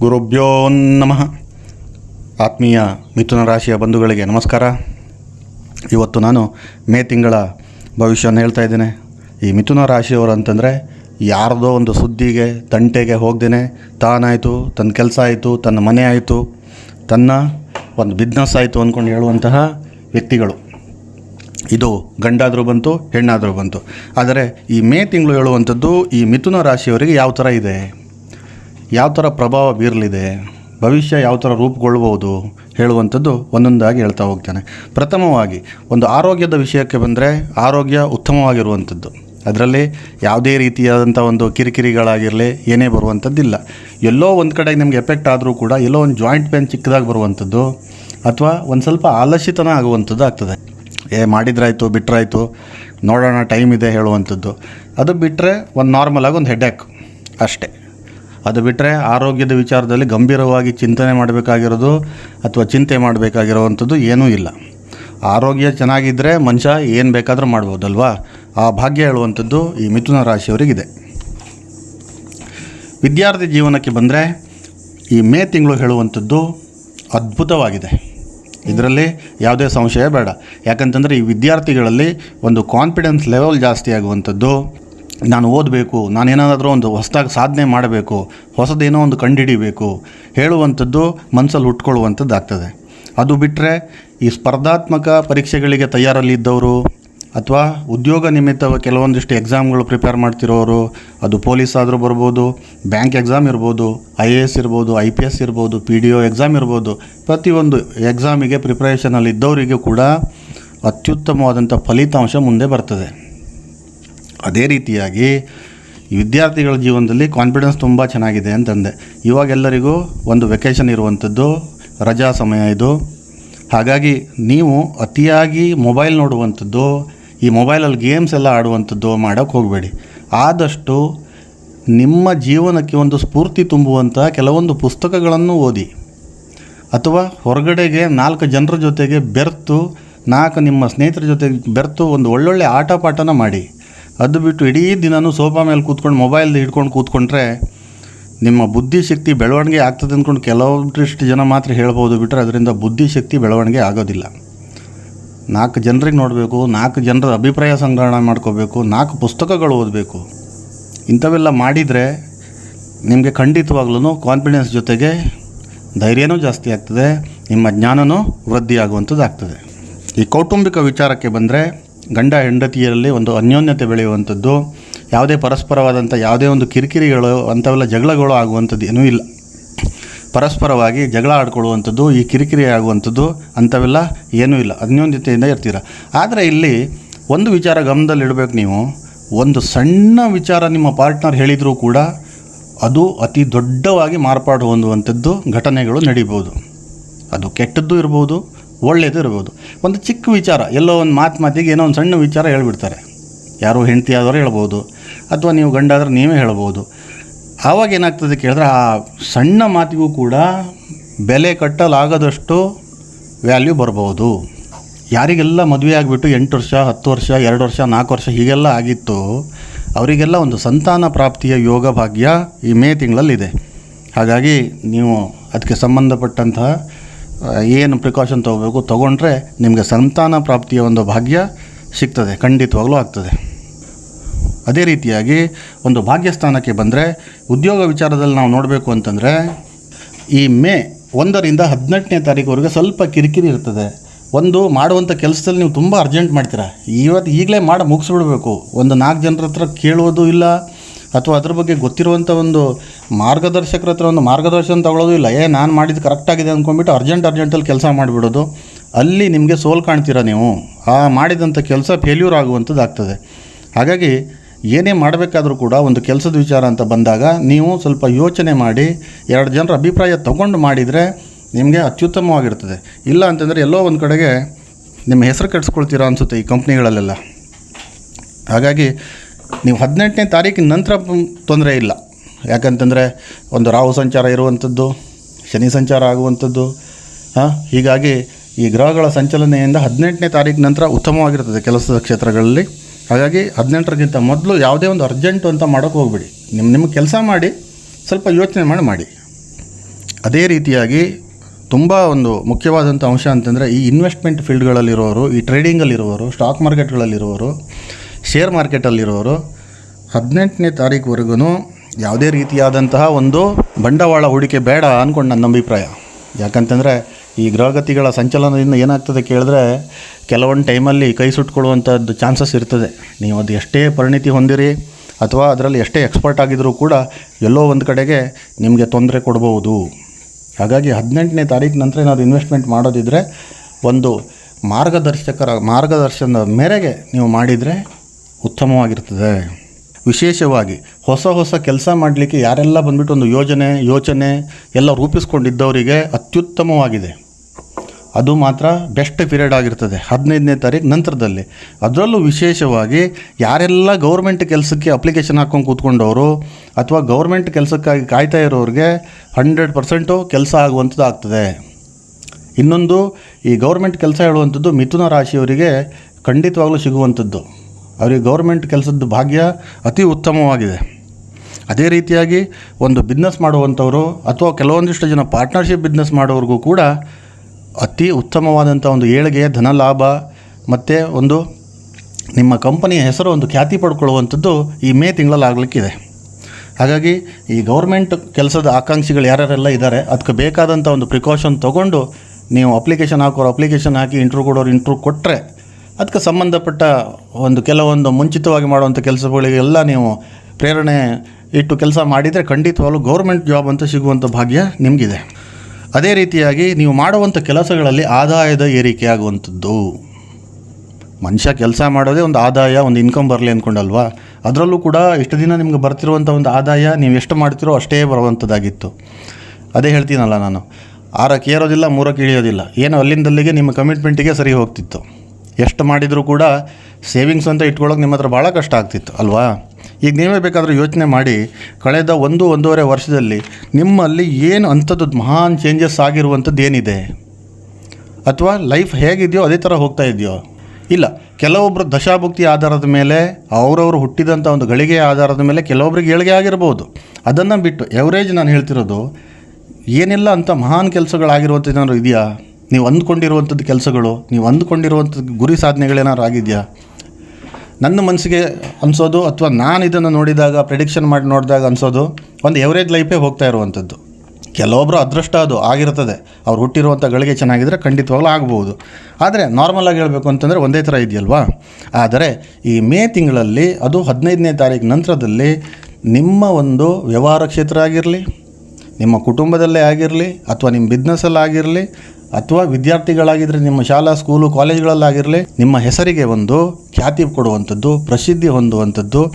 ಗುರುಭ್ಯೋ ನಮಃ. ಆತ್ಮೀಯ ಮಿಥುನ ರಾಶಿಯ ಬಂಧುಗಳಿಗೆ ನಮಸ್ಕಾರ. ಇವತ್ತು ನಾನು ಮೇ ತಿಂಗಳ ಭವಿಷ್ಯವನ್ನು ಹೇಳ್ತಾ ಇದ್ದೇನೆ. ಈ ಮಿಥುನ ರಾಶಿಯವರು ಅಂತಂದರೆ ಯಾರದೋ ಒಂದು ಸುದ್ದಿಗೆ, ತಂಟೆಗೆ ಹೋಗ್ದೇನೆ ತಾನಾಯಿತು, ತನ್ನ ಕೆಲಸ ಆಯಿತು, ತನ್ನ ಮನೆ ಆಯಿತು, ತನ್ನ ಒಂದು ಬಿಸ್ನೆಸ್ ಆಯಿತು ಅಂದ್ಕೊಂಡು ಹೇಳುವಂತಹ ವ್ಯಕ್ತಿಗಳು. ಇದು ಗಂಡಾದರೂ ಬಂತು, ಹೆಣ್ಣಾದರೂ ಬಂತು. ಆದರೆ ಈ ಮೇ ತಿಂಗಳು ಹೇಳುವಂಥದ್ದು ಈ ಮಿಥುನ ರಾಶಿಯವರಿಗೆ ಯಾವ ಥರ ಇದೆ? ಯಾವ ಥರ ಪ್ರಭಾವ ಬೀರಲಿದೆ, ಭವಿಷ್ಯ ಯಾವ ಥರ ರೂಪುಗೊಳ್ಬೋದು ಹೇಳುವಂಥದ್ದು ಒಂದೊಂದಾಗಿ ಹೇಳ್ತಾ ಹೋಗ್ತಾನೆ. ಪ್ರಥಮವಾಗಿ, ಒಂದು ಆರೋಗ್ಯದ ವಿಷಯಕ್ಕೆ ಬಂದರೆ ಆರೋಗ್ಯ ಉತ್ತಮವಾಗಿರುವಂಥದ್ದು. ಅದರಲ್ಲಿ ಯಾವುದೇ ರೀತಿಯಾದಂಥ ಒಂದು ಕಿರಿಕಿರಿಗಳಾಗಿರಲಿ, ಏನೇ ಬರುವಂಥದ್ದಿಲ್ಲ. ಎಲ್ಲೋ ಒಂದು ಕಡೆ ನಿಮಗೆ ಎಫೆಕ್ಟ್ ಆದರೂ ಕೂಡ, ಎಲ್ಲೋ ಒಂದು ಜಾಯಿಂಟ್ ಪೇನ್ ಚಿಕ್ಕದಾಗಿ ಬರುವಂಥದ್ದು, ಅಥವಾ ಒಂದು ಸ್ವಲ್ಪ ಆಲಸ್ಯತನ ಆಗುವಂಥದ್ದು ಆಗ್ತದೆ. ಏ, ಮಾಡಿದ್ರಾಯ್ತು ಬಿಟ್ಟರಾಯಿತು ನೋಡೋಣ ಟೈಮ್ ಇದೆ ಹೇಳುವಂಥದ್ದು. ಅದು ಬಿಟ್ಟರೆ ಒಂದು ನಾರ್ಮಲಾಗಿ ಒಂದು ಹೆಡ್ಯಾಕ್ ಅಷ್ಟೇ. ಅದು ಬಿಟ್ಟರೆ ಆರೋಗ್ಯದ ವಿಚಾರದಲ್ಲಿ ಗಂಭೀರವಾಗಿ ಚಿಂತನೆ ಮಾಡಬೇಕಾಗಿರೋದು ಅಥವಾ ಚಿಂತೆ ಮಾಡಬೇಕಾಗಿರುವಂಥದ್ದು ಏನೂ ಇಲ್ಲ. ಆರೋಗ್ಯ ಚೆನ್ನಾಗಿದ್ದರೆ ಮನುಷ್ಯ ಏನು ಬೇಕಾದರೂ ಮಾಡ್ಬೋದಲ್ವಾ? ಆ ಭಾಗ್ಯ ಹೇಳುವಂಥದ್ದು ಈ ಮಿಥುನ ರಾಶಿಯವರಿಗಿದೆ. ವಿದ್ಯಾರ್ಥಿ ಜೀವನಕ್ಕೆ ಬಂದರೆ ಈ ಮೇ ತಿಂಗಳು ಹೇಳುವಂಥದ್ದು ಅದ್ಭುತವಾಗಿದೆ. ಇದರಲ್ಲಿ ಯಾವುದೇ ಸಂಶಯ ಬೇಡ. ಯಾಕಂತಂದರೆ ಈ ವಿದ್ಯಾರ್ಥಿಗಳಲ್ಲಿ ಒಂದು ಕಾನ್ಫಿಡೆನ್ಸ್ ಲೆವೆಲ್ ಜಾಸ್ತಿ ಆಗುವಂಥದ್ದು ನಾನು ಓದಬೇಕು ನಾನೇನಾದರೂ ಒಂದು ಹೊಸದಾಗಿ ಸಾಧನೆ ಮಾಡಬೇಕು ಹೊಸದೇನೋ ಒಂದು ಕಂಡುಹಿಡಿಬೇಕು ಹೇಳುವಂಥದ್ದು ಮನಸ್ಸಲ್ಲಿ ಹುಟ್ಕೊಳ್ಳುವಂಥದ್ದು ಆಗ್ತದೆ. ಅದು ಬಿಟ್ಟರೆ ಈ ಸ್ಪರ್ಧಾತ್ಮಕ ಪರೀಕ್ಷೆಗಳಿಗೆ ತಯಾರಲ್ಲಿದ್ದವರು ಅಥವಾ ಉದ್ಯೋಗ ನಿಮಿತ್ತ ಕೆಲವೊಂದಿಷ್ಟು ಎಕ್ಸಾಮ್ಗಳು ಪ್ರಿಪೇರ್ ಮಾಡ್ತಿರೋರು, ಅದು ಪೊಲೀಸ್ ಆದರೂ ಬರ್ಬೋದು, ಬ್ಯಾಂಕ್ ಎಕ್ಸಾಮ್ ಇರ್ಬೋದು, ಐ ಎ ಎಸ್ ಇರ್ಬೋದು, ಐ ಪಿ ಎಸ್ ಇರ್ಬೋದು, ಪಿ ಡಿ ಒ ಎಕ್ಸಾಮ್ ಇರ್ಬೋದು, ಪ್ರತಿಯೊಂದು ಎಕ್ಸಾಮಿಗೆ ಪ್ರಿಪ್ರೇಷನಲ್ಲಿ ಇದ್ದವರಿಗೂ ಕೂಡ ಅತ್ಯುತ್ತಮವಾದಂಥ ಫಲಿತಾಂಶ ಮುಂದೆ ಬರ್ತದೆ. ಅದೇ ರೀತಿಯಾಗಿ ವಿದ್ಯಾರ್ಥಿಗಳ ಜೀವನದಲ್ಲಿ ಕಾನ್ಫಿಡೆನ್ಸ್ ತುಂಬ ಚೆನ್ನಾಗಿದೆ ಅಂತಂದೆ. ಇವಾಗೆಲ್ಲರಿಗೂ ಒಂದು ವೆಕೇಷನ್ ಇರುವಂಥದ್ದು ರಜಾ ಸಮಯ ಇದು. ಹಾಗಾಗಿ ನೀವು ಅತಿಯಾಗಿ ಮೊಬೈಲ್ ನೋಡುವಂಥದ್ದು ಈ ಮೊಬೈಲಲ್ಲಿ ಗೇಮ್ಸ್ ಎಲ್ಲ ಆಡುವಂಥದ್ದು ಮಾಡೋಕ್ಕೆ ಹೋಗಬೇಡಿ. ಆದಷ್ಟು ನಿಮ್ಮ ಜೀವನಕ್ಕೆ ಒಂದು ಸ್ಫೂರ್ತಿ ತುಂಬುವಂಥ ಕೆಲವೊಂದು ಪುಸ್ತಕಗಳನ್ನು ಓದಿ. ಅಥವಾ ಹೊರಗಡೆಗೆ ನಾಲ್ಕು ಜನರ ಜೊತೆಗೆ ಬೆರೆತು, ನಾಲ್ಕು ನಿಮ್ಮ ಸ್ನೇಹಿತರ ಜೊತೆಗೆ ಬೆರೆತು ಒಂದು ಒಳ್ಳೊಳ್ಳೆ ಆಟ ಪಾಠನ ಮಾಡಿ. ಅದು ಬಿಟ್ಟು ಇಡೀ ದಿನವೂ ಸೋಫಾ ಮೇಲೆ ಕೂತ್ಕೊಂಡು ಮೊಬೈಲ್ ಹಿಡ್ಕೊಂಡು ಕೂತ್ಕೊಂಡ್ರೆ ನಿಮ್ಮ ಬುದ್ಧಿಶಕ್ತಿ ಬೆಳವಣಿಗೆ ಆಗ್ತದೆ ಅಂದ್ಕೊಂಡು ಕೆಲವೊಂದಿಷ್ಟು ಜನ ಮಾತ್ರ ಹೇಳ್ಬೋದು ಬಿಟ್ಟರೆ ಅದರಿಂದ ಬುದ್ಧಿಶಕ್ತಿ ಬೆಳವಣಿಗೆ ಆಗೋದಿಲ್ಲ. ನಾಲ್ಕು ಜನರಿಗೆ ನೋಡಬೇಕು, ನಾಲ್ಕು ಜನರ ಅಭಿಪ್ರಾಯ ಸಂಗ್ರಹಣ ಮಾಡ್ಕೋಬೇಕು, ನಾಲ್ಕು ಪುಸ್ತಕಗಳು ಓದಬೇಕು. ಇಂಥವೆಲ್ಲ ಮಾಡಿದರೆ ನಿಮಗೆ ಖಂಡಿತವಾಗ್ಲೂ ಕಾನ್ಫಿಡೆನ್ಸ್ ಜೊತೆಗೆ ಧೈರ್ಯನೂ ಜಾಸ್ತಿ ಆಗ್ತದೆ, ನಿಮ್ಮ ಜ್ಞಾನನೂ ವೃದ್ಧಿಯಾಗುವಂಥದ್ದು ಆಗ್ತದೆ ಈ ಕೌಟುಂಬಿಕ ವಿಚಾರಕ್ಕೆ ಬಂದರೆ ಗಂಡ ಹೆಂಡತಿಯರಲ್ಲಿ ಒಂದು ಅನ್ಯೋನ್ಯತೆ ಬೆಳೆಯುವಂಥದ್ದು, ಯಾವುದೇ ಪರಸ್ಪರವಾದಂಥ ಯಾವುದೇ ಒಂದು ಕಿರಿಕಿರಿಗಳು, ಅಂಥವೆಲ್ಲ ಜಗಳಗಳು ಆಗುವಂಥದ್ದು ಏನೂ ಇಲ್ಲ. ಪರಸ್ಪರವಾಗಿ ಜಗಳ ಆಡ್ಕೊಳ್ಳುವಂಥದ್ದು, ಈ ಕಿರಿಕಿರಿ ಆಗುವಂಥದ್ದು, ಅಂಥವೆಲ್ಲ ಏನೂ ಇಲ್ಲ. ಅನ್ಯೋನ್ಯತೆಯಿಂದ ಇರ್ತೀರ. ಆದರೆ ಇಲ್ಲಿ ಒಂದು ವಿಚಾರ ಗಮನದಲ್ಲಿಡಬೇಕು ನೀವು. ಒಂದು ಸಣ್ಣ ವಿಚಾರ ನಿಮ್ಮ ಪಾರ್ಟ್ನರ್ ಹೇಳಿದರೂ ಕೂಡ ಅದು ಅತಿ ದೊಡ್ಡವಾಗಿ ಮಾರ್ಪಾಡು ಹೊಂದುವಂಥದ್ದು ಘಟನೆಗಳು ನಡೀಬೋದು. ಅದು ಕೆಟ್ಟದ್ದು ಇರ್ಬೋದು ಒಳ್ಳೆಯದು ಇರ್ಬೋದು. ಒಂದು ಚಿಕ್ಕ ವಿಚಾರ, ಎಲ್ಲೋ ಒಂದು ಮಾತು ಮಾತಿಗೆ ಏನೋ ಒಂದು ಸಣ್ಣ ವಿಚಾರ ಹೇಳ್ಬಿಡ್ತಾರೆ. ಯಾರೋ ಹೆಂಡತಿ ಆದವರು ಹೇಳ್ಬೋದು, ಅಥವಾ ನೀವು ಗಂಡಾದ್ರೆ ನೀವೇ ಹೇಳ್ಬೋದು. ಆವಾಗ ಏನಾಗ್ತದೆ ಕೇಳಿದ್ರೆ ಆ ಸಣ್ಣ ಮಾತಿಗೂ ಕೂಡ ಬೆಲೆ ಕಟ್ಟಲಾಗದಷ್ಟು ವ್ಯಾಲ್ಯೂ ಬರ್ಬೋದು. ಯಾರಿಗೆಲ್ಲ ಮದುವೆ ಆಗಿಬಿಟ್ಟು ಎಂಟು ವರ್ಷ, ಹತ್ತು ವರ್ಷ, ಎರಡು ವರ್ಷ, ನಾಲ್ಕು ವರ್ಷ ಹೀಗೆಲ್ಲ ಆಗಿತ್ತು, ಅವರಿಗೆಲ್ಲ ಒಂದು ಸಂತಾನ ಪ್ರಾಪ್ತಿಯ ಯೋಗ ಭಾಗ್ಯ ಈ ಮೇ ತಿಂಗಳಲ್ಲಿದೆ. ಹಾಗಾಗಿ ನೀವು ಅದಕ್ಕೆ ಸಂಬಂಧಪಟ್ಟಂತಹ ಏನು ಪ್ರಿಕಾಷನ್ ತೊಗೋಬೇಕು ತೊಗೊಂಡ್ರೆ ನಿಮಗೆ ಸಂತಾನ ಪ್ರಾಪ್ತಿಯ ಒಂದು ಭಾಗ್ಯ ಸಿಗ್ತದೆ, ಖಂಡಿತವಾಗಲೂ ಆಗ್ತದೆ. ಅದೇ ರೀತಿಯಾಗಿ ಒಂದು ಭಾಗ್ಯಸ್ಥಾನಕ್ಕೆ ಬಂದರೆ ಉದ್ಯೋಗ ವಿಚಾರದಲ್ಲಿ ನಾವು ನೋಡಬೇಕು ಅಂತಂದರೆ ಈ ಮೇ ಒಂದರಿಂದ ಹದಿನೆಂಟನೇ ತಾರೀಕುವರೆಗೆ ಸ್ವಲ್ಪ ಕಿರಿಕಿರಿ ಇರ್ತದೆ. ಒಂದು ಮಾಡುವಂಥ ಕೆಲಸದಲ್ಲಿ ನೀವು ತುಂಬ ಅರ್ಜೆಂಟ್ ಮಾಡ್ತೀರಾ. ಇವತ್ತು ಈಗಲೇ ಮಾಡಿ ಮುಗಿಸ್ಬಿಡ್ಬೇಕು. ಒಂದು ನಾಲ್ಕು ಜನರ ಹತ್ರ ಕೇಳೋದು ಇಲ್ಲ. ಅಥವಾ ಅದ್ರ ಬಗ್ಗೆ ಗೊತ್ತಿರುವಂಥ ಒಂದು ಮಾರ್ಗದರ್ಶಕರ ಹತ್ರ ಒಂದು ಮಾರ್ಗದರ್ಶನ ತಗೊಳ್ಳೋದು ಇಲ್ಲ. ಏ, ನಾನು ಮಾಡಿದ್ದು ಕರೆಕ್ಟಾಗಿದೆ ಅಂದ್ಕೊಂಡ್ಬಿಟ್ಟು ಅರ್ಜೆಂಟ್ ಅರ್ಜೆಂಟಲ್ಲಿ ಕೆಲಸ ಮಾಡಿಬಿಡೋದು. ಅಲ್ಲಿ ನಿಮಗೆ ಸೋಲ್ ಕಾಣ್ತೀರಾ ನೀವು? ಆ ಮಾಡಿದಂಥ ಕೆಲಸ ಫೇಲ್ಯೂರ್ ಆಗುವಂಥದ್ದು ಆಗ್ತದೆ. ಹಾಗಾಗಿ ಏನೇ ಮಾಡಬೇಕಾದ್ರೂ ಕೂಡ ಒಂದು ಕೆಲಸದ ವಿಚಾರ ಅಂತ ಬಂದಾಗ ನೀವು ಸ್ವಲ್ಪ ಯೋಚನೆ ಮಾಡಿ, ಎರಡು ಜನರ ಅಭಿಪ್ರಾಯ ತಗೊಂಡು ಮಾಡಿದರೆ ನಿಮಗೆ ಅತ್ಯುತ್ತಮವಾಗಿರ್ತದೆ. ಇಲ್ಲ ಅಂತಂದರೆ ಎಲ್ಲೋ ಒಂದು ಕಡೆಗೆ ನಿಮ್ಮ ಹೆಸರು ಕೆಡಿಸ್ಕೊಳ್ತೀರಾ ಅನಿಸುತ್ತೆ ಈ ಕಂಪ್ನಿಗಳಲ್ಲೆಲ್ಲ ಹಾಗಾಗಿ ನೀವು ಹದಿನೆಂಟನೇ ತಾರೀಕಿನ ನಂತರ ತೊಂದರೆ ಇಲ್ಲ. ಯಾಕಂತಂದರೆ ಒಂದು ರಾಹು ಸಂಚಾರ ಇರುವಂಥದ್ದು, ಶನಿ ಸಂಚಾರ ಆಗುವಂಥದ್ದು, ಹಾಂ? ಹೀಗಾಗಿ ಈ ಗ್ರಹಗಳ ಸಂಚಲನೆಯಿಂದ ಹದಿನೆಂಟನೇ ತಾರೀಕು ನಂತರ ಉತ್ತಮವಾಗಿರ್ತದೆ ಕೆಲಸದ ಕ್ಷೇತ್ರಗಳಲ್ಲಿ. ಹಾಗಾಗಿ ಹದಿನೆಂಟರಿಗಿಂತ ಮೊದಲು ಯಾವುದೇ ಒಂದು ಅರ್ಜೆಂಟು ಅಂತ ಮಾಡೋಕ್ಕೆ ಹೋಗ್ಬೇಡಿ. ನಿಮ್ಮ ನಿಮ್ಮ ಕೆಲಸ ಮಾಡಿ, ಸ್ವಲ್ಪ ಯೋಚನೆ ಮಾಡಿ ಮಾಡಿ. ಅದೇ ರೀತಿಯಾಗಿ ತುಂಬ ಒಂದು ಮುಖ್ಯವಾದಂಥ ಅಂಶ ಅಂತಂದರೆ ಈ ಇನ್ವೆಸ್ಟ್ಮೆಂಟ್ ಫೀಲ್ಡ್ಗಳಲ್ಲಿರೋರು ಈ ಟ್ರೇಡಿಂಗಲ್ಲಿರೋರು ಸ್ಟಾಕ್ ಮಾರ್ಕೆಟ್ಗಳಲ್ಲಿರೋರು ಶೇರ್ ಮಾರ್ಕೆಟಲ್ಲಿರೋರು ಹದಿನೆಂಟನೇ ತಾರೀಕುವರೆಗೂ ಯಾವುದೇ ರೀತಿಯಾದಂತಹ ಒಂದು ಬಂಡವಾಳ ಹೂಡಿಕೆ ಬೇಡ ಅಂದ್ಕೊಂಡು ನನ್ನ ಅಭಿಪ್ರಾಯ. ಯಾಕಂತಂದರೆ ಈ ಗ್ರಹಗತಿಗಳ ಸಂಚಲನದಿಂದ ಏನಾಗ್ತದೆ ಕೇಳಿದ್ರೆ ಕೆಲವೊಂದು ಟೈಮಲ್ಲಿ ಕೈ ಸುಟ್ಕೊಳ್ಳುವಂಥದ್ದು ಚಾನ್ಸಸ್ ಇರ್ತದೆ. ನೀವು ಅದು ಎಷ್ಟೇ ಪರಿಣಿತಿ ಹೊಂದಿರಿ ಅಥವಾ ಅದರಲ್ಲಿ ಎಷ್ಟೇ ಎಕ್ಸ್ಪರ್ಟ್ ಆಗಿದ್ದರೂ ಕೂಡ ಎಲ್ಲೋ ಒಂದು ಕಡೆಗೆ ನಿಮಗೆ ತೊಂದರೆ ಕೊಡ್ಬೋದು. ಹಾಗಾಗಿ ಹದಿನೆಂಟನೇ ತಾರೀಕು ನಂತರ ಏನಾದ್ರು ಇನ್ವೆಸ್ಟ್ಮೆಂಟ್ ಮಾಡೋದಿದ್ದರೆ ಒಂದು ಮಾರ್ಗದರ್ಶಕರ ಮಾರ್ಗದರ್ಶನದ ಮೇರೆಗೆ ನೀವು ಮಾಡಿದರೆ ಉತ್ತಮವಾಗಿರ್ತದೆ ವಿಶೇಷವಾಗಿ ಹೊಸ ಹೊಸ ಕೆಲಸ ಮಾಡಲಿಕ್ಕೆ ಯಾರೆಲ್ಲ ಬಂದ್ಬಿಟ್ಟು ಒಂದು ಯೋಜನೆ, ಯೋಚನೆ ಎಲ್ಲ ರೂಪಿಸ್ಕೊಂಡಿದ್ದವರಿಗೆ ಅತ್ಯುತ್ತಮವಾಗಿದೆ. ಅದು ಮಾತ್ರ ಬೆಸ್ಟ್ ಪೀರಿಯಡ್ ಆಗಿರ್ತದೆ. ಹದಿನೈದನೇ ತಾರೀಕು ನಂತರದಲ್ಲಿ. ಅದರಲ್ಲೂ ವಿಶೇಷವಾಗಿ ಯಾರೆಲ್ಲ ಗೌರ್ಮೆಂಟ್ ಕೆಲಸಕ್ಕೆ ಅಪ್ಲಿಕೇಶನ್ ಹಾಕ್ಕೊಂಡು ಕೂತ್ಕೊಂಡವರು ಅಥವಾ ಗೌರ್ಮೆಂಟ್ ಕೆಲಸಕ್ಕಾಗಿ ಕಾಯ್ತಾ ಇರೋರಿಗೆ ಹಂಡ್ರೆಡ್ ಪರ್ಸೆಂಟು ಕೆಲಸ ಆಗುವಂಥದ್ದು ಆಗ್ತದೆ. ಇನ್ನೊಂದು ಈ ಗೌರ್ಮೆಂಟ್ ಕೆಲಸ ಹೇಳುವಂಥದ್ದು ಮಿಥುನ ರಾಶಿಯವರಿಗೆ ಖಂಡಿತವಾಗ್ಲೂ ಸಿಗುವಂಥದ್ದು. ಅವರಿಗೆ ಗೌರ್ಮೆಂಟ್ ಕೆಲಸದ ಭಾಗ್ಯ ಅತಿ ಉತ್ತಮವಾಗಿದೆ. ಅದೇ ರೀತಿಯಾಗಿ ಒಂದು ಬಿಸ್ನೆಸ್ ಮಾಡುವಂಥವರು ಅಥವಾ ಕೆಲವೊಂದಿಷ್ಟು ಜನ ಪಾರ್ಟ್ನರ್ಶಿಪ್ ಬಿಸ್ನೆಸ್ ಮಾಡೋರಿಗೂ ಕೂಡ ಅತಿ ಉತ್ತಮವಾದಂಥ ಒಂದು ಏಳಿಗೆ ಧನ ಲಾಭ ಮತ್ತು ಒಂದು ನಿಮ್ಮ ಕಂಪನಿಯ ಹೆಸರು ಒಂದು ಖ್ಯಾತಿ ಪಡ್ಕೊಳ್ಳುವಂಥದ್ದು ಈ ಮೇ ತಿಂಗಳಲ್ಲಿ ಆಗಲಿಕ್ಕಿದೆ. ಹಾಗಾಗಿ ಈ ಗೌರ್ಮೆಂಟ್ ಕೆಲಸದ ಆಕಾಂಕ್ಷಿಗಳು ಯಾರ್ಯಾರೆಲ್ಲ ಇದ್ದಾರೆ, ಅದಕ್ಕೆ ಬೇಕಾದಂಥ ಒಂದು ಪ್ರಿಕಾಷನ್ ತೊಗೊಂಡು ನೀವು ಅಪ್ಲಿಕೇಶನ್ ಹಾಕೋರು ಅಪ್ಲಿಕೇಶನ್ ಹಾಕಿ ಇಂಟ್ರ್ಯೂ ಕೊಡೋರು ಇಂಟ್ರ್ಯೂ ಕೊಟ್ಟರೆ ಅದಕ್ಕೆ ಸಂಬಂಧಪಟ್ಟ ಒಂದು ಕೆಲವೊಂದು ಮುಂಚಿತವಾಗಿ ಮಾಡುವಂಥ ಕೆಲಸಗಳಿಗೆಲ್ಲ ನೀವು ಪ್ರೇರಣೆ ಇಟ್ಟು ಕೆಲಸ ಮಾಡಿದರೆ ಖಂಡಿತವಾಗಲೂ ಗೌರ್ಮೆಂಟ್ ಜಾಬ್ ಅಂತ ಸಿಗುವಂಥ ಭಾಗ್ಯ ನಿಮಗಿದೆ. ಅದೇ ರೀತಿಯಾಗಿ ನೀವು ಮಾಡುವಂಥ ಕೆಲಸಗಳಲ್ಲಿ ಆದಾಯದ ಏರಿಕೆ ಆಗುವಂಥದ್ದು. ಮನುಷ್ಯ ಕೆಲಸ ಮಾಡೋದೇ ಒಂದು ಆದಾಯ, ಒಂದು ಇನ್ಕಮ್ ಬರಲಿ ಅಂದ್ಕೊಂಡಲ್ವಾ? ಅದರಲ್ಲೂ ಕೂಡ ಇಷ್ಟು ದಿನ ನಿಮ್ಗೆ ಬರ್ತಿರುವಂಥ ಒಂದು ಆದಾಯ ನೀವು ಎಷ್ಟು ಮಾಡ್ತಿರೋ ಅಷ್ಟೇ ಬರುವಂಥದ್ದಾಗಿತ್ತು. ಅದೇ ಹೇಳ್ತೀನಲ್ಲ ನಾನು. ಆರಕ್ಕೆ ಏರೋದಿಲ್ಲ, ಮೂರಕ್ಕೆ ಇಳಿಯೋದಿಲ್ಲ. ಏನು ಅಲ್ಲಿಂದಲ್ಲಿಗೆ ನಿಮ್ಮ ಕಮಿಟ್ಮೆಂಟಿಗೆ ಸರಿ ಹೋಗ್ತಿತ್ತು. ಎಷ್ಟು ಮಾಡಿದರೂ ಕೂಡ ಸೇವಿಂಗ್ಸ್ ಅಂತ ಇಟ್ಕೊಳ್ಳೋಕೆ ನಿಮ್ಮ ಹತ್ರ ಭಾಳ ಕಷ್ಟ ಆಗ್ತಿತ್ತು, ಅಲ್ವಾ? ಈಗ ನೀವೇ ಬೇಕಾದರೂ ಯೋಚನೆ ಮಾಡಿ, ಕಳೆದ ಒಂದು, ಒಂದೂವರೆ ವರ್ಷದಲ್ಲಿ ನಿಮ್ಮಲ್ಲಿ ಏನು ಅಂಥದ್ದು ಮಹಾನ್ ಚೇಂಜಸ್ ಆಗಿರುವಂಥದ್ದು ಏನಿದೆ? ಅಥವಾ ಲೈಫ್ ಹೇಗಿದೆಯೋ ಅದೇ ಥರ ಹೋಗ್ತಾ ಇದೆಯೋ? ಇಲ್ಲ ಕೆಲವೊಬ್ಬರು ದಶಾಭುಕ್ತಿ ಆಧಾರದ ಮೇಲೆ, ಅವರವರು ಹುಟ್ಟಿದಂಥ ಒಂದು ಗಳಿಗೆಯ ಆಧಾರದ ಮೇಲೆ ಕೆಲವೊಬ್ರಿಗೆ ಏಳಿಗೆ ಆಗಿರ್ಬೋದು. ಅದನ್ನು ಬಿಟ್ಟು ಎವರೇಜ್ ನಾನು ಹೇಳ್ತಿರೋದು, ಏನೆಲ್ಲ ಅಂಥ ಮಹಾನ್ ಕೆಲಸಗಳಾಗಿರುವಂಥದ್ದು ಏನಾದ್ರು ಇದೆಯಾ? ನೀವು ಅಂದ್ಕೊಂಡಿರುವಂಥದ್ದು ಕೆಲಸಗಳು, ನೀವು ಅಂದ್ಕೊಂಡಿರುವಂಥದ್ದು ಗುರಿ ಸಾಧನೆಗಳೇನಾದ್ರು ಆಗಿದೆಯಾ? ನನ್ನ ಮನಸ್ಸಿಗೆ ಅನಿಸೋದು ಅಥವಾ ನಾನು ಇದನ್ನು ನೋಡಿದಾಗ ಪ್ರಿಡಿಕ್ಷನ್ ಮಾಡಿ ನೋಡಿದಾಗ ಅನಿಸೋದು ಒಂದು ಎವರೇಜ್ ಲೈಫೇ ಹೋಗ್ತಾ ಇರುವಂಥದ್ದು. ಕೆಲವೊಬ್ಬರು ಅದೃಷ್ಟ ಅದು ಆಗಿರ್ತದೆ. ಅವ್ರು ಹುಟ್ಟಿರುವಂಥ ಗಳಿಗೆ ಚೆನ್ನಾಗಿದ್ದರೆ ಖಂಡಿತವಾಗ್ಲೂ ಆಗ್ಬೋದು. ಆದರೆ ನಾರ್ಮಲಾಗಿ ಹೇಳಬೇಕು ಅಂತಂದರೆ ಒಂದೇ ಥರ ಇದೆಯಲ್ವಾ? ಆದರೆ ಈ ಮೇ ತಿಂಗಳಲ್ಲಿ, ಅದು ಹದಿನೈದನೇ ತಾರೀಕು ನಂತರದಲ್ಲಿ ನಿಮ್ಮ ಒಂದು ವ್ಯವಹಾರ ಕ್ಷೇತ್ರ ಆಗಿರಲಿ, ನಿಮ್ಮ ಕುಟುಂಬದಲ್ಲೇ ಆಗಿರಲಿ, ಅಥವಾ ನಿಮ್ಮ ಬಿಸ್ನೆಸ್ಸಲ್ಲಾಗಿರಲಿ ಅಥವಾ ವಿದ್ಯಾರ್ಥಿಗಳಾಗಿದ್ದರೆ ನಿಮ್ಮ ಶಾಲಾ, ಸ್ಕೂಲು, ಕಾಲೇಜ್ಗಳಲ್ಲಾಗಿರಲಿ, ನಿಮ್ಮ ಹೆಸರಿಗೆ ಒಂದು ಖ್ಯಾತಿ ಕೊಡುವಂಥದ್ದು, ಪ್ರಸಿದ್ಧಿ ಹೊಂದುವಂಥದ್ದು,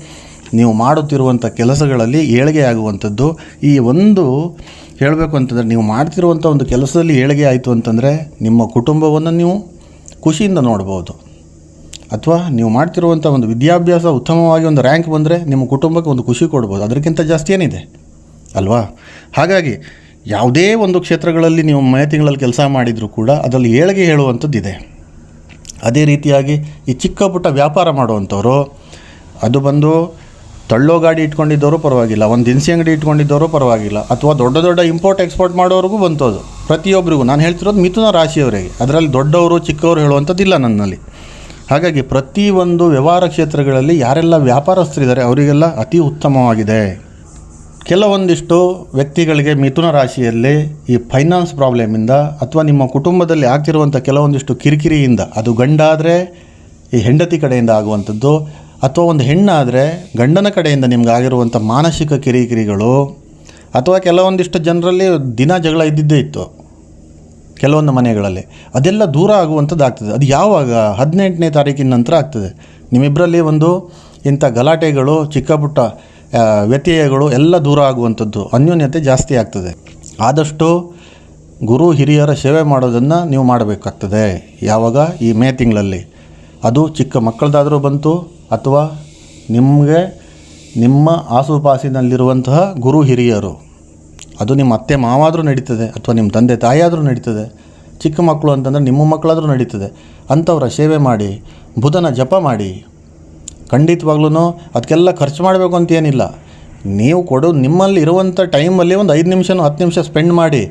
ನೀವು ಮಾಡುತ್ತಿರುವಂಥ ಕೆಲಸಗಳಲ್ಲಿ ಏಳಿಗೆ ಆಗುವಂಥದ್ದು ಈ ಒಂದು ಹೇಳಬೇಕು ಅಂತಂದರೆ ನೀವು ಮಾಡ್ತಿರುವಂಥ ಒಂದು ಕೆಲಸದಲ್ಲಿ ಏಳಿಗೆ ಆಯಿತು ಅಂತಂದರೆ ನಿಮ್ಮ ಕುಟುಂಬವನ್ನು ನೀವು ಖುಷಿಯಿಂದ ನೋಡ್ಬೋದು. ಅಥವಾ ನೀವು ಮಾಡ್ತಿರುವಂಥ ಒಂದು ವಿದ್ಯಾಭ್ಯಾಸ ಉತ್ತಮವಾಗಿ ಒಂದು ರ್ಯಾಂಕ್ ಬಂದರೆ ನಿಮ್ಮ ಕುಟುಂಬಕ್ಕೆ ಒಂದು ಖುಷಿ ಕೊಡ್ಬೋದು. ಅದಕ್ಕಿಂತ ಜಾಸ್ತಿ ಏನಿದೆ? ಅಲ್ವಾ? ಹಾಗಾಗಿ ಯಾವುದೇ ಒಂದು ಕ್ಷೇತ್ರಗಳಲ್ಲಿ ನೀವು ಮೇ ತಿಂಗಳಲ್ಲಿ ಕೆಲಸ ಮಾಡಿದರೂ ಕೂಡ ಅದರಲ್ಲಿ ಏಳಿಗೆ ಹೇಳುವಂಥದ್ದಿದೆ. ಅದೇ ರೀತಿಯಾಗಿ ಈ ಚಿಕ್ಕ ಪುಟ್ಟ ವ್ಯಾಪಾರ ಮಾಡುವಂಥವರು, ಅದು ಬಂದು ತಳ್ಳೋ ಗಾಡಿ ಇಟ್ಕೊಂಡಿದ್ದವರು ಪರವಾಗಿಲ್ಲ, ಒಂದು ದಿನಸಿ ಅಂಗಡಿ ಇಟ್ಕೊಂಡಿದ್ದವರು ಪರವಾಗಿಲ್ಲ, ಅಥವಾ ದೊಡ್ಡ ದೊಡ್ಡ ಇಂಪೋರ್ಟ್ ಎಕ್ಸ್ಪೋರ್ಟ್ ಮಾಡೋರಿಗೂ ಬಂತು ಅದು ಪ್ರತಿಯೊಬ್ಬರಿಗೂ ನಾನು ಹೇಳ್ತಿರೋದು ಮಿಥುನ ರಾಶಿಯವರಿಗೆ, ಅದರಲ್ಲಿ ದೊಡ್ಡವರು, ಚಿಕ್ಕವರು ಹೇಳುವಂಥದ್ದಿಲ್ಲ ನನ್ನಲ್ಲಿ. ಹಾಗಾಗಿ ಪ್ರತಿಯೊಂದು ವ್ಯವಹಾರ ಕ್ಷೇತ್ರಗಳಲ್ಲಿ ಯಾರೆಲ್ಲ ವ್ಯಾಪಾರಸ್ಥರಿದ್ದಾರೆ, ಅವರಿಗೆಲ್ಲ ಅತಿ ಉತ್ತಮವಾಗಿದೆ. ಕೆಲವೊಂದಿಷ್ಟು ವ್ಯಕ್ತಿಗಳಿಗೆ ಮಿಥುನ ರಾಶಿಯಲ್ಲಿ ಈ ಫೈನಾನ್ಸ್ ಪ್ರಾಬ್ಲಮಿಂದ ಅಥವಾ ನಿಮ್ಮ ಕುಟುಂಬದಲ್ಲಿ ಆಗ್ತಿರುವಂಥ ಕೆಲವೊಂದಿಷ್ಟು ಕಿರಿಕಿರಿಯಿಂದ, ಅದು ಗಂಡಾದರೆ ಈ ಹೆಂಡತಿ ಕಡೆಯಿಂದ ಆಗುವಂಥದ್ದು, ಅಥವಾ ಒಂದು ಹೆಣ್ಣಾದರೆ ಗಂಡನ ಕಡೆಯಿಂದ ನಿಮ್ಗೆ ಆಗಿರುವಂಥ ಮಾನಸಿಕ ಕಿರಿಕಿರಿಗಳು, ಅಥವಾ ಕೆಲವೊಂದಿಷ್ಟು ಜನರಲ್ಲಿ ದಿನ ಜಗಳ ಇದ್ದಿದ್ದೇ ಇತ್ತು ಕೆಲವೊಂದು ಮನೆಗಳಲ್ಲಿ. ಅದೆಲ್ಲ ದೂರ ಆಗುವಂಥದ್ದು ಆಗ್ತದೆ ಅದು ಯಾವಾಗ? ಹದಿನೆಂಟನೇ ತಾರೀಕಿನ ನಂತರ ಆಗ್ತದೆ. ನಿಮ್ಮಿಬ್ಬರಲ್ಲಿ ಒಂದು ಇಂಥ ಗಲಾಟೆಗಳು, ಚಿಕ್ಕ ಪುಟ್ಟ ವ್ಯತ್ಯಯಗಳು ಎಲ್ಲ ದೂರ ಆಗುವಂಥದ್ದು ಅನ್ಯೋನ್ಯತೆ ಜಾಸ್ತಿ ಆಗ್ತದೆ. ಆದಷ್ಟು ಗುರು ಹಿರಿಯರ ಸೇವೆ ಮಾಡೋದನ್ನು ನೀವು ಮಾಡಬೇಕಾಗ್ತದೆ. ಯಾವಾಗ? ಈ ಮೇ ತಿಂಗಳಲ್ಲಿ. ಅದು ಚಿಕ್ಕ ಮಕ್ಕಳದಾದರೂ ಬಂತು ಅಥವಾ ನಿಮಗೆ ನಿಮ್ಮ ಆಸುಪಾಸಿನಲ್ಲಿರುವಂತಹ ಗುರು ಹಿರಿಯರು. ಅದು ನಿಮ್ಮ ಅತ್ತೆ ಮಾವಾದರೂ ನಡೀತದೆ ಅಥವಾ ನಿಮ್ಮ ತಂದೆ ತಾಯಿಯಾದರೂ ನಡೀತದೆ. ಚಿಕ್ಕ ಮಕ್ಕಳು ಅಂತಂದರೆ ನಿಮ್ಮ ಮಕ್ಕಳಾದರೂ ನಡೀತದೆ. ಅಂಥವರ ಸೇವೆ ಮಾಡಿ, ಬುಧನ ಜಪ ಮಾಡಿ ಖಂಡಿತವಾಗ್ಲೂ ಅದಕ್ಕೆಲ್ಲ ಖರ್ಚು ಮಾಡಬೇಕು ಅಂತ ಏನಿಲ್ಲ ನೀವು ಕೊಡೋ, ನಿಮ್ಮಲ್ಲಿ ಇರುವಂಥ ಟೈಮಲ್ಲಿ ಒಂದು ಐದು ನಿಮಿಷ ಹತ್ತು ನಿಮಿಷ ಸ್ಪೆಂಡ್ ಮಾಡಿ.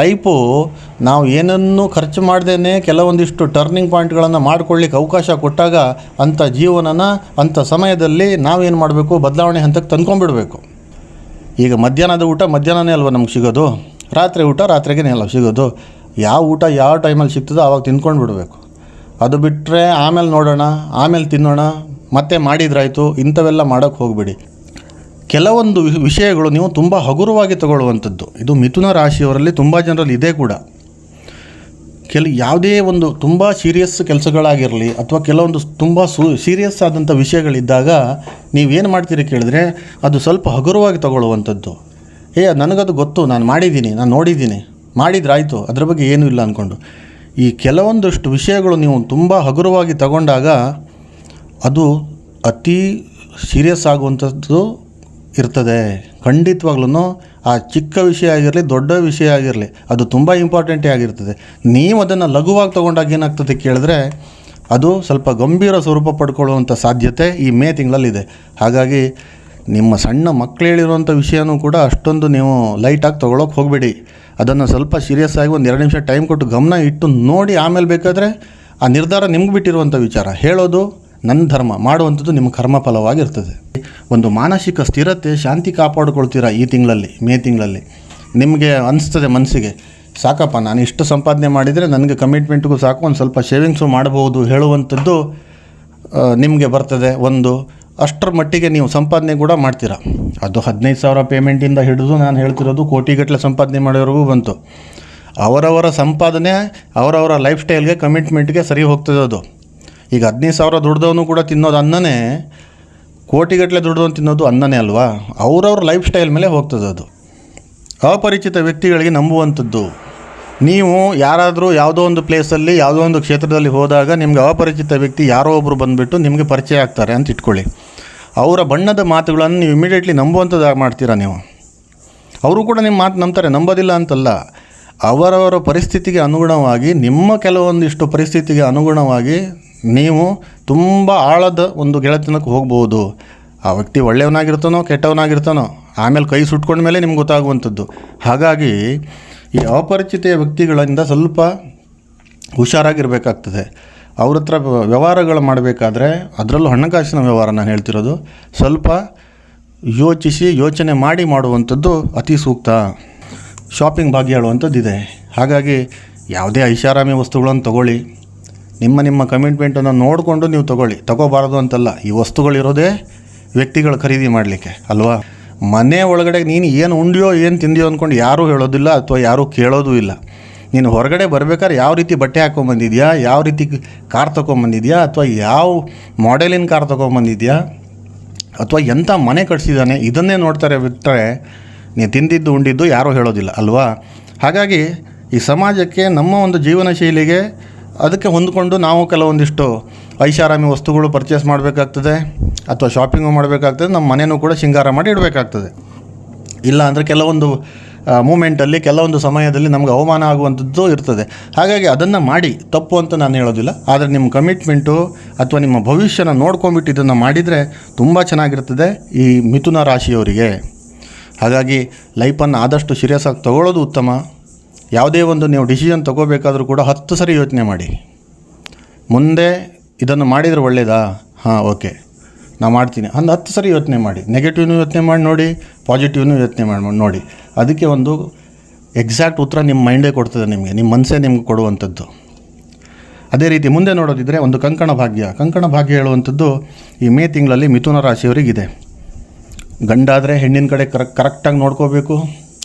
ಲೈಫು ನಾವು ಏನನ್ನೂ ಖರ್ಚು ಮಾಡ್ದೇ ಕೆಲವೊಂದಿಷ್ಟು ಟರ್ನಿಂಗ್ ಪಾಯಿಂಟ್ಗಳನ್ನು ಮಾಡ್ಕೊಳ್ಳಿಕ್ಕೆ ಅವಕಾಶ ಕೊಟ್ಟಾಗ ಅಂಥ ಜೀವನನ, ಅಂಥ ಸಮಯದಲ್ಲಿ ನಾವೇನು ಮಾಡಬೇಕು? ಬದಲಾವಣೆ ಹಂತಕ್ಕೆ ತಂದ್ಕೊಂಬಿಡಬೇಕು ಈಗ ಮಧ್ಯಾಹ್ನದ ಊಟ ಮಧ್ಯಾಹ್ನನೇ ಅಲ್ವ ನಮ್ಗೆ ಸಿಗೋದು? ರಾತ್ರಿ ಊಟ ರಾತ್ರಿಗೇನೇ ಅಲ್ಲ ಸಿಗೋದು? ಯಾವ ಊಟ ಯಾವ ಟೈಮಲ್ಲಿ ಸಿಗ್ತದೋ ಆವಾಗ ತಿಂದ್ಕೊಂಡು ಬಿಡಬೇಕು ಅದು ಬಿಟ್ಟರೆ ಆಮೇಲೆ ನೋಡೋಣ, ಆಮೇಲೆ ತಿನ್ನೋಣ ಮತ್ತೆ ಮಾಡಿದ್ರಾಯಿತು, ಇಂಥವೆಲ್ಲ ಮಾಡೋಕ್ಕೆ ಹೋಗಬೇಡಿ. ಕೆಲವೊಂದು ವಿಷಯಗಳು ನೀವು ತುಂಬ ಹಗುರವಾಗಿ ತಗೊಳ್ಳುವಂಥದ್ದು. ಇದು ಮಿಥುನ ರಾಶಿಯವರಲ್ಲಿ ತುಂಬ ಜನರಲ್ಲಿ ಇದೆ ಕೂಡ. ಕೆಲ, ಯಾವುದೇ ಒಂದು ತುಂಬ ಸೀರಿಯಸ್ ಕೆಲಸಗಳಾಗಿರಲಿ ಅಥವಾ ಕೆಲವೊಂದು ತುಂಬ ಸು ಸೀರಿಯಸ್ ಆದಂಥ ವಿಷಯಗಳಿದ್ದಾಗ ನೀವೇನು ಮಾಡ್ತೀರಿ ಕೇಳಿದ್ರೆ, ಅದು ಸ್ವಲ್ಪ ಹಗುರವಾಗಿ ತಗೊಳ್ಳುವಂಥದ್ದು. ಏ, ನನಗದು ಗೊತ್ತು, ನಾನು ಮಾಡಿದ್ದೀನಿ, ನಾನು ನೋಡಿದ್ದೀನಿ, ಮಾಡಿದ್ರಾಯಿತು, ಅದ್ರ ಬಗ್ಗೆ ಏನೂ ಇಲ್ಲ ಅಂದ್ಕೊಂಡು ಈ ಕೆಲವೊಂದಷ್ಟು ವಿಷಯಗಳು ನೀವು ತುಂಬ ಹಗುರವಾಗಿ ತಗೊಂಡಾಗ ಅದು ಅತಿ ಸೀರಿಯಸ್ ಆಗುವಂಥದ್ದು ಇರ್ತದೆ. ಖಂಡಿತವಾಗ್ಲೂ ಆ ಚಿಕ್ಕ ವಿಷಯ ಆಗಿರಲಿ, ದೊಡ್ಡ ವಿಷಯ ಆಗಿರಲಿ, ಅದು ತುಂಬ ಇಂಪಾರ್ಟೆಂಟೇ ಆಗಿರ್ತದೆ. ನೀವು ಅದನ್ನು ಲಘುವಾಗಿ ತೊಗೊಂಡಾಗ ಏನಾಗ್ತದೆ ಕೇಳಿದ್ರೆ, ಅದು ಸ್ವಲ್ಪ ಗಂಭೀರ ಸ್ವರೂಪ ಪಡ್ಕೊಳ್ಳುವಂಥ ಸಾಧ್ಯತೆ ಈ ಮೇ ತಿಂಗಳಲ್ಲಿದೆ. ಹಾಗಾಗಿ ನಿಮ್ಮ ಸಣ್ಣ ಮಕ್ಕಳು ಹೇಳಿರುವಂಥ ವಿಷಯನೂ ಕೂಡ ಅಷ್ಟೊಂದು ನೀವು ಲೈಟಾಗಿ ತೊಗೊಳಕ್ಕೆ ಹೋಗಬೇಡಿ. ಅದನ್ನು ಸ್ವಲ್ಪ ಸೀರಿಯಸ್ ಆಗಿ ಒಂದು ಎರಡು ನಿಮಿಷ ಟೈಮ್ ಕೊಟ್ಟು ಗಮನ ಇಟ್ಟು ನೋಡಿ ಆಮೇಲೆ ಬೇಕಾದರೆ ಆ ನಿರ್ಧಾರ ನಿಮ್ಗೆ ಬಿಟ್ಟಿರುವಂಥ ವಿಚಾರ. ಹೇಳೋದು ನನ್ನ ಧರ್ಮ ಮಾಡುವಂಥದ್ದು ನಿಮ್ಮ ಕರ್ಮಫಲವಾಗಿರ್ತದೆ ಒಂದು ಮಾನಸಿಕ ಸ್ಥಿರತೆ, ಶಾಂತಿ ಕಾಪಾಡಿಕೊಳ್ತೀರಾ ಈ ತಿಂಗಳಲ್ಲಿ, ಮೇ ತಿಂಗಳಲ್ಲಿ? ನಿಮಗೆ ಅನಿಸ್ತದೆ ಮನಸ್ಸಿಗೆ ಸಾಕಪ್ಪ, ನಾನು ಇಷ್ಟು ಸಂಪಾದನೆ ಮಾಡಿದರೆ ನನಗೆ ಕಮಿಟ್ಮೆಂಟ್ಗೂ ಸಾಕು, ಒಂದು ಸ್ವಲ್ಪ ಸೇವಿಂಗ್ಸು ಮಾಡಬಹುದು ಹೇಳುವಂಥದ್ದು ನಿಮಗೆ ಬರ್ತದೆ. ಒಂದು, ಅಷ್ಟರ ಮಟ್ಟಿಗೆ ನೀವು ಸಂಪಾದನೆ ಕೂಡ ಮಾಡ್ತೀರಾ? ಅದು ಹದಿನೈದು ಸಾವಿರ ಪೇಮೆಂಟಿಂದ ಹಿಡಿದು ನಾನು ಹೇಳ್ತಿರೋದು ಕೋಟಿಗಟ್ಟಲೆ ಸಂಪಾದನೆ ಮಾಡೋರಿಗೂ ಬಂತು. ಅವರವರ ಸಂಪಾದನೆ, ಅವರವರ ಲೈಫ್ ಸ್ಟೈಲ್ಗೆ ಕಮಿಟ್ಮೆಂಟ್ಗೆ ಸರಿ ಹೋಗ್ತದೆ ಅದು. ಈಗ ಹದಿನೈದು ಸಾವಿರ ದುಡ್ದವನು ಕೂಡ ತಿನ್ನೋದು ಅನ್ನನೇ, ಕೋಟಿಗಟ್ಟಲೆ ದುಡ್ದವನು ತಿನ್ನೋದು ಅನ್ನನೇ ಅಲ್ವಾ? ಅವರವ್ರ ಲೈಫ್ ಸ್ಟೈಲ್ ಮೇಲೆ ಹೋಗ್ತದೆ ಅದು. ಅಪರಿಚಿತ ವ್ಯಕ್ತಿಗಳಿಗೆ ನಂಬುವಂಥದ್ದು. ನೀವು ಯಾರಾದರೂ ಯಾವುದೋ ಒಂದು ಪ್ಲೇಸಲ್ಲಿ, ಯಾವುದೋ ಒಂದು ಕ್ಷೇತ್ರದಲ್ಲಿ ಹೋದಾಗ ನಿಮಗೆ ಅಪರಿಚಿತ ವ್ಯಕ್ತಿ ಯಾರೋ ಒಬ್ಬರು ಬಂದುಬಿಟ್ಟು ನಿಮಗೆ ಪರಿಚಯ ಆಗ್ತಾರೆ ಅಂತ ಇಟ್ಕೊಳ್ಳಿ. ಅವರ ಬಣ್ಣದ ಮಾತುಗಳನ್ನು ನೀವು ಇಮಿಡಿಯೇಟ್ಲಿ ನಂಬುವಂಥದ್ದು ಮಾಡ್ತೀರಾ ನೀವು? ಅವರು ಕೂಡ ನಿಮ್ಮ ಮಾತು ನಂಬ್ತಾರೆ, ನಂಬೋದಿಲ್ಲ ಅಂತಲ್ಲ. ಅವರವರ ಪರಿಸ್ಥಿತಿಗೆ ಅನುಗುಣವಾಗಿ, ನಿಮ್ಮ ಕೆಲವೊಂದಿಷ್ಟು ಪರಿಸ್ಥಿತಿಗೆ ಅನುಗುಣವಾಗಿ ನೀವು ತುಂಬ ಆಳದ ಒಂದು ಗೆಳೆತನಕ್ಕೆ ಹೋಗ್ಬೋದು. ಆ ವ್ಯಕ್ತಿ ಒಳ್ಳೆಯವನಾಗಿರ್ತಾನೋ, ಕೆಟ್ಟವನಾಗಿರ್ತಾನೋ, ಆಮೇಲೆ ಕೈ ಸುಟ್ಕೊಂಡ ಮೇಲೆ ನಿಮ್ಗೆ ಗೊತ್ತಾಗುವಂಥದ್ದು. ಹಾಗಾಗಿ ಈ ಅಪರಿಚಿತ ವ್ಯಕ್ತಿಗಳಿಂದ ಸ್ವಲ್ಪ ಹುಷಾರಾಗಿರಬೇಕಾಗ್ತದೆ. ಅವ್ರ ಹತ್ರ ವ್ಯವಹಾರಗಳು ಮಾಡಬೇಕಾದ್ರೆ ಅದರಲ್ಲೂ ಹಣಕಾಸಿನ ವ್ಯವಹಾರ ನಾನು ಹೇಳ್ತಿರೋದು. ಸ್ವಲ್ಪ ಯೋಚಿಸಿ, ಯೋಚನೆ ಮಾಡಿ ಮಾಡುವಂಥದ್ದು ಅತಿ ಸೂಕ್ತ. ಶಾಪಿಂಗ್ ಭಾಗ್ಯ ಹೇಳುವಂಥದ್ದಿದೆ. ಹಾಗಾಗಿ ಯಾವುದೇ ಐಷಾರಾಮಿ ವಸ್ತುಗಳನ್ನು ತಗೊಳ್ಳಿ. ನಿಮ್ಮ ನಿಮ್ಮ ಕಮಿಟ್ಮೆಂಟನ್ನು ನೋಡಿಕೊಂಡು ನೀವು ತಗೊಳ್ಳಿ. ತಗೋಬಾರದು ಅಂತಲ್ಲ. ಈ ವಸ್ತುಗಳಿರೋದೇ ವ್ಯಕ್ತಿಗಳು ಖರೀದಿ ಮಾಡಲಿಕ್ಕೆ, ಅಲ್ವಾ? ಮನೆ ಒಳಗಡೆ ನೀನು ಏನು ಉಂಡಿಯೋ, ಏನು ತಿಂದಿಯೋ ಅಂದ್ಕೊಂಡು ಯಾರೂ ಹೇಳೋದಿಲ್ಲ ಅಥವಾ ಯಾರೂ ಕೇಳೋದೂ ಇಲ್ಲ. ನೀನು ಹೊರಗಡೆ ಬರ್ಬೇಕಾದ್ರೆ ಯಾವ ರೀತಿ ಬಟ್ಟೆ ಹಾಕ್ಕೊಂಬಂದಿದ್ಯಾ ಯಾವ ರೀತಿ ಕಾರ್ ತೊಗೊಂಬಂದಿದ್ಯಾ ಅಥವಾ ಯಾವ ಮಾಡೆಲಿನ ಕಾರ್ ತೊಗೊಂಬಂದಿದ್ಯಾ ಅಥವಾ ಎಂಥ ಮನೆ ಕಟ್ಸಿದ್ದಾನೆ ಇದನ್ನೇ ನೋಡ್ತಾರೆ ಬಿಟ್ಟರೆ ನೀನು ತಿಂದಿದ್ದು, ಉಂಡಿದ್ದು ಯಾರೂ ಹೇಳೋದಿಲ್ಲ, ಅಲ್ವಾ? ಹಾಗಾಗಿ ಈ ಸಮಾಜಕ್ಕೆ ನಮ್ಮ ಒಂದು ಜೀವನ ಶೈಲಿಗೆ ಅದಕ್ಕೆ ಹೊಂದಿಕೊಂಡು ನಾವು ಕೆಲವೊಂದಿಷ್ಟು ಐಷಾರಾಮಿ ವಸ್ತುಗಳು ಪರ್ಚೇಸ್ ಮಾಡಬೇಕಾಗ್ತದೆ ಅಥವಾ ಶಾಪಿಂಗು ಮಾಡಬೇಕಾಗ್ತದೆ, ನಮ್ಮ ಮನೆಯೂ ಕೂಡ ಶೃಂಗಾರ ಮಾಡಿ ಇಡಬೇಕಾಗ್ತದೆ. ಇಲ್ಲ ಅಂದರೆ ಕೆಲವೊಂದು ಮೂಮೆಂಟಲ್ಲಿ ಕೆಲವೊಂದು ಸಮಯದಲ್ಲಿ ನಮ್ಗೆ ಅವಮಾನ ಆಗುವಂಥದ್ದು ಇರ್ತದೆ. ಹಾಗಾಗಿ ಅದನ್ನು ಮಾಡಿ, ತಪ್ಪು ಅಂತ ನಾನು ಹೇಳೋದಿಲ್ಲ. ಆದರೆ ನಿಮ್ಮ ಕಮಿಟ್ಮೆಂಟು ಅಥವಾ ನಿಮ್ಮ ಭವಿಷ್ಯನ ನೋಡ್ಕೊಂಬಿಟ್ಟು ಇದನ್ನು ಮಾಡಿದರೆ ತುಂಬ ಚೆನ್ನಾಗಿರ್ತದೆ ಈ ಮಿಥುನ ರಾಶಿಯವರಿಗೆ. ಹಾಗಾಗಿ ಲೈಫನ್ನು ಆದಷ್ಟು ಸೀರಿಯಸ್ ಆಗಿ ತಗೊಳ್ಳೋದು ಉತ್ತಮ. ಯಾವುದೇ ಒಂದು ನೀವು ಡಿಸಿಷನ್ ತಗೋಬೇಕಾದ್ರೂ ಕೂಡ ಹತ್ತು ಸರಿ ಯೋಚನೆ ಮಾಡಿ. ಮುಂದೆ ಇದನ್ನು ಮಾಡಿದರೆ ಒಳ್ಳೆಯದಾ ಹಾಂ ಓಕೆ ನಾ ಮಾಡ್ತೀನಿ. ಒಂದು ಹತ್ತು ಸರಿ ಯೋಚನೆ ಮಾಡಿ. ನೆಗೆಟಿವ್ನು ಯೋಚನೆ ಮಾಡಿ ನೋಡಿ ಪಾಸಿಟಿವ್ನು ಯೋಚನೆ ಮಾಡಿ, ನೋಡಿ. ಅದಕ್ಕೆ ಒಂದು ಎಕ್ಸಾಕ್ಟ್ ಉತ್ತರ ನಿಮ್ಮ ಮೈಂಡೇ ಕೊಡ್ತದೆ ನಿಮಗೆ. ನಿಮ್ಮ ಮನಸ್ಸೇ ನಿಮ್ಗೆ ಕೊಡುವಂಥದ್ದು. ಅದೇ ರೀತಿ ಮುಂದೆ ನೋಡೋದಿದ್ದರೆ ಒಂದು ಕಂಕಣ ಭಾಗ್ಯ. ಕಂಕಣ ಭಾಗ್ಯ ಹೇಳುವಂಥದ್ದು ಈ ಮೇ ತಿಂಗಳಲ್ಲಿ ಮಿಥುನ ರಾಶಿಯವರಿಗಿದೆ. ಗಂಡಾದರೆ ಹೆಣ್ಣಿನ ಕಡೆ ಕರೆಕ್ಟ್ ಕರೆಕ್ಟಾಗಿ ನೋಡ್ಕೋಬೇಕು.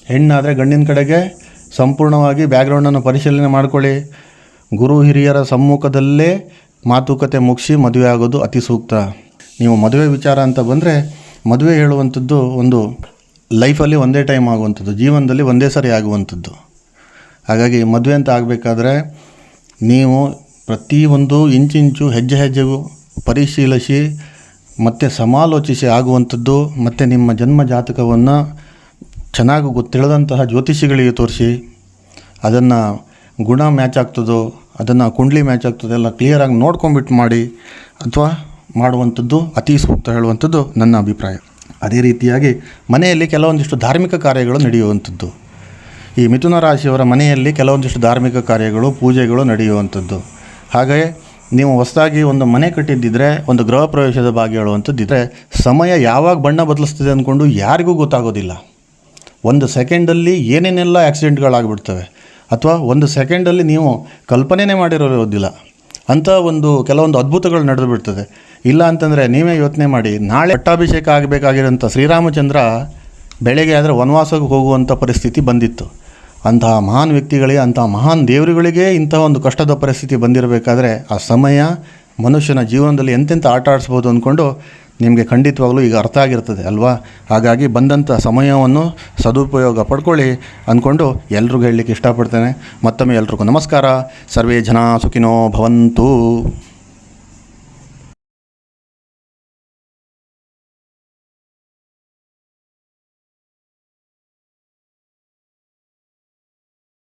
ಹೆಣ್ಣಾದರೆ ಗಂಡಿನ ಕಡೆಗೆ ಸಂಪೂರ್ಣವಾಗಿ ಬ್ಯಾಕ್ಗ್ರೌಂಡನ್ನು ಪರಿಶೀಲನೆ ಮಾಡ್ಕೊಳ್ಳಿ. ಗುರು ಹಿರಿಯರ ಸಮ್ಮುಖದಲ್ಲೇ ಮಾತುಕತೆ ಮುಗಿಸಿ ಮದುವೆ ಆಗೋದು ಅತಿ ಸೂಕ್ತ. ನೀವು ಮದುವೆ ವಿಚಾರ ಅಂತ ಬಂದರೆ ಮದುವೆ ಹೇಳುವಂಥದ್ದು ಒಂದು ಲೈಫಲ್ಲಿ ಒಂದೇ ಟೈಮ್ ಆಗುವಂಥದ್ದು, ಜೀವನದಲ್ಲಿ ಒಂದೇ ಸರಿ ಆಗುವಂಥದ್ದು. ಹಾಗಾಗಿ ಮದುವೆ ಅಂತ ಆಗಬೇಕಾದ್ರೆ ನೀವು ಪ್ರತಿಯೊಂದು ಇಂಚಿಂಚು ಹೆಜ್ಜೆ ಹೆಜ್ಜೆಗೂ ಪರಿಶೀಲಿಸಿ ಮತ್ತು ಸಮಾಲೋಚಿಸಿ ಆಗುವಂಥದ್ದು ಮತ್ತು ನಿಮ್ಮ ಜನ್ಮ ಜಾತಕವನ್ನು ಚೆನ್ನಾಗಿ ಗೊತ್ತಿಳಿದಂತಹ ಜ್ಯೋತಿಷಿಗಳಿಗೆ ತೋರಿಸಿ, ಅದನ್ನು ಗುಣ ಮ್ಯಾಚ್ ಆಗ್ತದೋ, ಅದನ್ನು ಕುಂಡ್ಲಿ ಮ್ಯಾಚ್ ಆಗ್ತದೋ ಎಲ್ಲ ಕ್ಲಿಯರಾಗಿ ನೋಡ್ಕೊಂಬಿಟ್ಟು ಮಾಡಿ, ಅಥವಾ ಮಾಡುವಂಥದ್ದು, ಅತಿ ಸೂಕ್ತ ಹೇಳುವಂಥದ್ದು ನನ್ನ ಅಭಿಪ್ರಾಯ. ಅದೇ ರೀತಿಯಾಗಿ ಮನೆಯಲ್ಲಿ ಕೆಲವೊಂದಿಷ್ಟು ಧಾರ್ಮಿಕ ಕಾರ್ಯಗಳು ನಡೆಯುವಂಥದ್ದು. ಈ ಮಿಥುನ ರಾಶಿಯವರ ಮನೆಯಲ್ಲಿ ಕೆಲವೊಂದಿಷ್ಟು ಧಾರ್ಮಿಕ ಕಾರ್ಯಗಳು, ಪೂಜೆಗಳು ನಡೆಯುವಂಥದ್ದು. ಹಾಗೆಯೇ ನೀವು ಹೊಸದಾಗಿ ಒಂದು ಮನೆ ಕಟ್ಟಿದ್ದಿದ್ರೆ, ಒಂದು ಗೃಹ ಪ್ರವೇಶದ ಭಾಗ ಹೇಳುವಂಥದ್ದಿದ್ರೆ, ಸಮಯ ಯಾವಾಗ ಬಣ್ಣ ಬದಲಿಸ್ತದೆ ಅಂದ್ಕೊಂಡು ಯಾರಿಗೂ ಗೊತ್ತಾಗೋದಿಲ್ಲ. ಒಂದು ಸೆಕೆಂಡಲ್ಲಿ ಏನೇನೆಲ್ಲ ಆಕ್ಸಿಡೆಂಟ್ಗಳಾಗ್ಬಿಡ್ತವೆ ಅಥವಾ ಒಂದು ಸೆಕೆಂಡಲ್ಲಿ ನೀವು ಕಲ್ಪನೆನೇ ಮಾಡಿರೋದಿಲ್ಲ ಅಂಥ ಒಂದು ಕೆಲವೊಂದು ಅದ್ಭುತಗಳು ನಡೆದು ಬಿಡ್ತದೆ ಇಲ್ಲ ಅಂತಂದರೆ ನೀವೇ ಯೋಚನೆ ಮಾಡಿ, ನಾಳೆ ಪಟ್ಟಾಭಿಷೇಕ ಆಗಬೇಕಾಗಿರೋಂಥ ಶ್ರೀರಾಮಚಂದ್ರ ಬೆಳಗ್ಗೆ ಆದರೆ ವನವಾಸಕ್ಕೆ ಹೋಗುವಂಥ ಪರಿಸ್ಥಿತಿ ಬಂದಿತ್ತು. ಅಂತಹ ಮಹಾನ್ ವ್ಯಕ್ತಿಗಳಿಗೆ ಅಂತಹ ಮಹಾನ್ ದೇವರುಗಳಿಗೆ ಇಂತಹ ಒಂದು ಕಷ್ಟದ ಪರಿಸ್ಥಿತಿ ಬಂದಿರಬೇಕಾದ್ರೆ ಆ ಸಮಯ ಮನುಷ್ಯನ ಜೀವನದಲ್ಲಿ ಎಂತೆಂಥ ಆಟ ಆಡಿಸ್ಬೋದು ಅಂದ್ಕೊಂಡು ನಿಮಗೆ ಖಂಡಿತವಾಗಲೂ ಈಗ ಅರ್ಥ ಆಗಿರ್ತದೆ, ಅಲ್ವಾ? ಹಾಗಾಗಿ ಬಂದಂಥ ಸಮಯವನ್ನು ಸದುಪಯೋಗ ಪಡ್ಕೊಳ್ಳಿ ಅಂದ್ಕೊಂಡು ಎಲ್ರಿಗೂ ಹೇಳಲಿಕ್ಕೆ ಇಷ್ಟಪಡ್ತೇನೆ. ಮತ್ತೊಮ್ಮೆ ಎಲ್ರಿಗೂ ನಮಸ್ಕಾರ. ಸರ್ವೇ ಜನ ಸುಖಿನೋ ಭವಂತು.